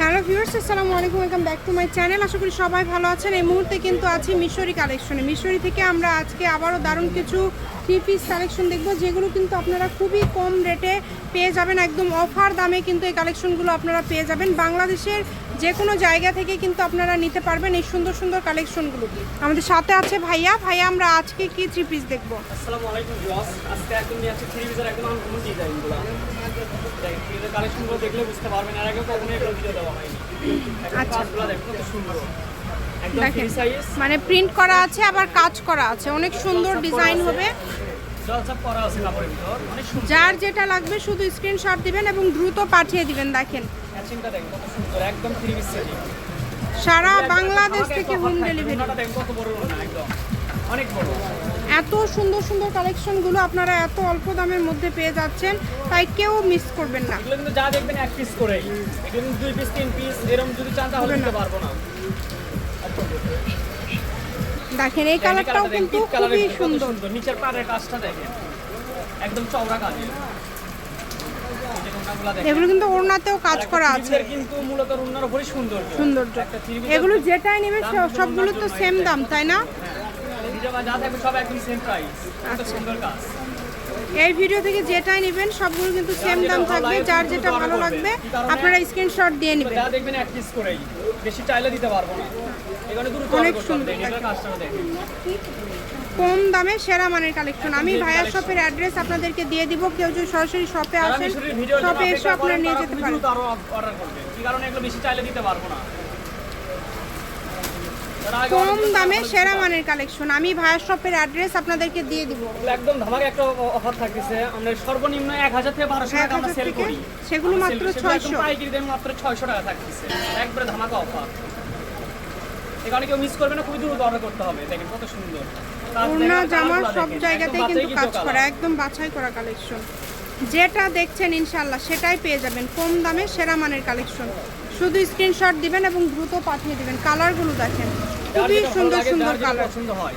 Hello viewers, আসসালামু আলাইকুম, welcome back to my channel. আশা করি সবাই ভালো আছেন। এই মুহূর্তে কিন্তু আছি মিশরি কালেকশনে। মিশরি থেকে আমরা আজকে আবারও দারুণ কিছু থ্রি পিস কালেকশন দেখব, যেগুলো কিন্তু আপনারা খুবই কম রেটে পেয়ে যাবেন। একদম অফার দামে কিন্তু এই কালেকশনগুলো আপনারা পেয়ে যাবেন। বাংলাদেশের যে কোনো জায়গা থেকে কিন্তু আপনারা নিতে পারবেন এই সুন্দর সুন্দর কালেকশনগুলো। আমাদের সাথে আছে ভাইয়া। ভাইয়া, আমরা আজকে কি থ্রি পিস দেখব? আসসালামু আলাইকুম আজকে একদম থ্রি পিসের একদম কালেকশনগুলো দেখলে বুঝতে পারবেন। এর আগে এগুলো ভিডিও দেওয়া হয়নি। আচ্ছা। দেখুন কত সুন্দর। দেখেন মানে প্রিন্ট করা আছে আবার কাজ করা আছে। অনেক সুন্দর ডিজাইন হবে। যার যেটা লাগবে শুধু স্ক্রিনশট দিবেন এবং দ্রুত পাঠিয়ে দিবেন দেখেন। সারা বাংলাদেশ থেকে হোম ডেলিভারি অনেক বড়। এত সুন্দর সুন্দর কালেকশনগুলো আপনারা এত অল্প দামের মধ্যে পেয়ে যাচ্ছেন তাই কেউ মিস করবেন না। এগুলো কিন্তু যা দেখবেন এক পিস এগুলো দুই পিস তিন পিস এরকম যদি চান তাহলে দিতে পারব না। দেখেন এই কালারটাও কিন্তু খুবই সুন্দর। নিচের পাড়ের কাজটা দেখেন। একদম চওড়া দেখেন। এগুলো কিন্তু ওড়নাতেও কাজ করা আছে। কিন্তু মূলত রুনার উপরই সুন্দর সুন্দর এগুলো যেটাই নেবে সব- সবগুলো তো সেম দাম তাই না? এই ভিডিও থেকে যেটাই নেবেন সবগুলো কিন্তু সেম দাম থাকবে যার যেটা ভালো লাগবে আপনারা স্ক্রিনশট দিয়ে নেবেন। যা দেখবেন এক পিস করেই বেশি চাইলে দিতে পারব না। এখানে দ্রুত অনেক সুন্দর। কম দামে সেরা মানের কালেকশন আমি ভাইয়া শপের অ্যাড্রেস আপনাদেরকে দিয়ে দিব কেউ যদি সরাসরি শপে আসেন শপে এসে আপনারা নিয়ে যেতে পারেন। আরও অর্ডার করবেন কি কারণে এগুলো বেশি চাইলে দিতে পারব না? কম দামে সেরা মানের কালেকশন আমি ভাইয়া শপের অ্যাড্রেস আপনাদেরকে দিয়ে দিব। একদম ধামাকা একটা অফার থাকতেছে। আমরা সর্বনিম্ন এক হাজার থেকে বারোশো টাকা আমরা সেল করি। সেগুলো মাত্র sell করি, 600 পাইকারি দামে মাত্র ছয়শো টাকা থাকতেছে। একবারে ধামাকা অফার এখানে কেউ মিস করবে না খুবই দ্রুত অর্ডার করতে হবে। দেখেন কত সুন্দর। ওড়না জামা সব জায়গাতেই কিন্তু কাজ করা একদম বাছাই করা কালেকশন যেটা দেখছেন ইনশাল্লাহ সেটাই পেয়ে যাবেন। কম দামে সেরা মানের কালেকশন শুধু স্ক্রিনশট দিবেন এবং দ্রুত পাঠিয়ে দিবেন। কালারগুলো দেখেন। খুবই সুন্দর সুন্দর কালার। হয়।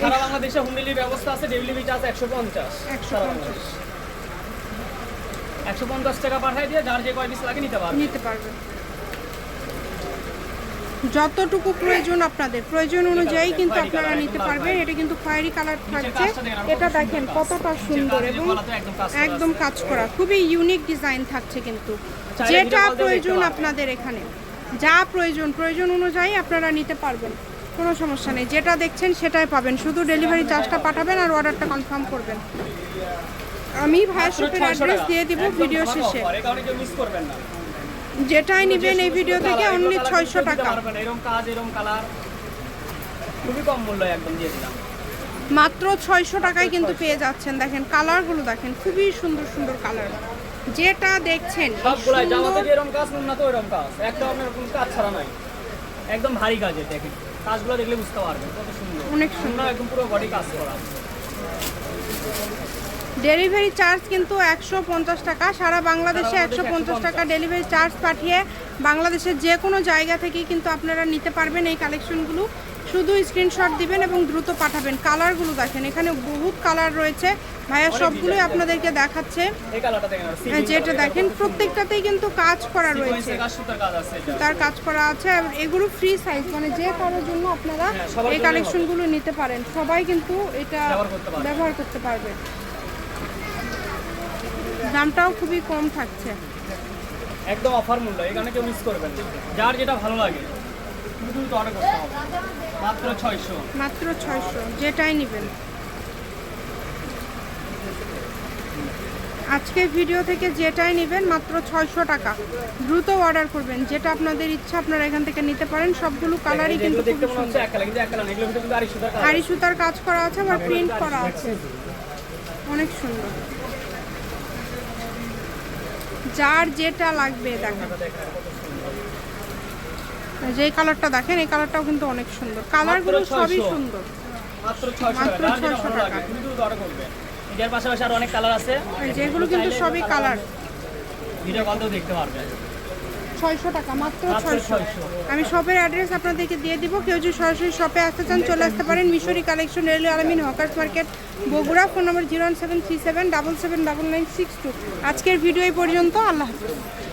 সারা বাংলাদেশে হোম ডেলিভারি ব্যবস্থা আছে ডেলিভারি চার্জ একশো পঞ্চাশ। একশো পঞ্চাশ। টাকা পাঠাই দিয়ে যার যে কয় পিস লাগে নিতে পারবে। নিতে পারবেন যতটুকু প্রয়োজন আপনাদের প্রয়োজন অনুযায়ী কিন্তু আপনারা নিতে পারবেন। এটা কিন্তু খয়েরি কালার থাকছে। এটা দেখেন কতটা সুন্দর এবং একদম কাজ করা খুবই ইউনিক ডিজাইন থাকছে কিন্তু। যেটা প্রয়োজন আপনাদের এখানে। যা প্রয়োজন প্রয়োজন অনুযায়ী আপনারা নিতে পারবেন। কোনো সমস্যা নেই। যেটা দেখছেন সেটাই পাবেন। শুধু ডেলিভারি চার্জটা পাঠাবেন আর অর্ডারটা কনফার্ম করবেন। আমি ভাইয়ের শপের অ্যাড্রেস দিয়ে দিব ভিডিও শেষে। যেটাই নেবেন এই ভিডিও থেকে অনলি ছয়শো টাকা। খুবই কম মূল্য একদম দিয়ে দিলাম। মাত্র ছয়শো টাকায় কিন্তু পেয়ে যাচ্ছেন। দেখেন কালারগুলো দেখেন। খুবই সুন্দর সুন্দর কালার যেটা দেখছেন সবগুলাই জামাতে যে এরকম কাজ না তো এরকম কাজ। একটা আপনার কোনো কাজ ছাড়া নাই। একদম ভারী কাজে দেখেন। কাজগুলো দেখলে বুঝতে পারবেন কত সুন্দর। অনেক সুন্দর। সুন্দর একদম পুরো বডি কাজ করা। ডেলিভারি চার্জ কিন্তু একশো পঞ্চাশ টাকা সারা বাংলাদেশে একশো পঞ্চাশ টাকা ডেলিভারি চার্জ পাঠিয়ে বাংলাদেশের যে কোনো জায়গা থেকেই কিন্তু আপনারা নিতে পারবেন এই কালেকশনগুলো শুধু স্ক্রিনশট দিবেন এবং দ্রুত পাঠাবেন। কালারগুলো দেখেন এখানে বহুত কালার রয়েছে। ভাইয়া সবগুলোই আপনাদেরকে দেখাচ্ছে। দেখেন আর আর যেটা দেখেন। প্রত্যেকটাতেই কিন্তু কাজ করা রয়েছে। তার কাজ করা আছে। আর এগুলো ফ্রি সাইজ মানে যে কারোর জন্য আপনারা হ্যাঁ, এই কালেকশনগুলো নিতে পারেন। সবাই কিন্তু এটা ব্যবহার করতে পারবে। দামটাও খুবই কম থাকছে। একদম অফার মূল্য এখানে কেউ মিস করবেন না। যার যেটা ভালো লাগে দ্রুত অর্ডার করতে হবে। মাত্র ছয়শো। মাত্র ছয়শো যেটাই নেবেন। আজকে ভিডিও থেকে যেটাই নেবেন মাত্র ছয়শো টাকা। দ্রুত অর্ডার করবেন যেটা আপনাদের ইচ্ছা আপনারা এখান থেকে নিতে পারেন। সবগুলো কালারই কিন্তু আড়ি সুতার কাজ। করা আছে আবার প্রিন্ট করা আছে। অনেক সুন্দর। যার যেটা লাগবে দেখেন যে কালারটা দেখেন এই কালারটাও কিন্তু অনেক সুন্দর। কালারগুলো সবই সুন্দর। মাত্র টাকা। 600 টাকা। তুমি দ্রুত করবে। এটার পাশাপাশি আরও অনেক কালার আছে। যেগুলো কিন্তু সবই কালার ভিডিও কল দেখতে পারবে। ছয়শো টাকা মাত্র ছয়শো। আমি শপের অ্যাড্রেস আপনাদেরকে দিয়ে দিব। কেউ যদি সরাসরি শপে আসতে চান চলে আসতে পারেন Mishri collection railway Alamin hawkers market Bogura. Phone number zero one seven three seven double seven double nine six two. আজকের ভিডিও এই পর্যন্ত। আল্লাহ হাফিজ।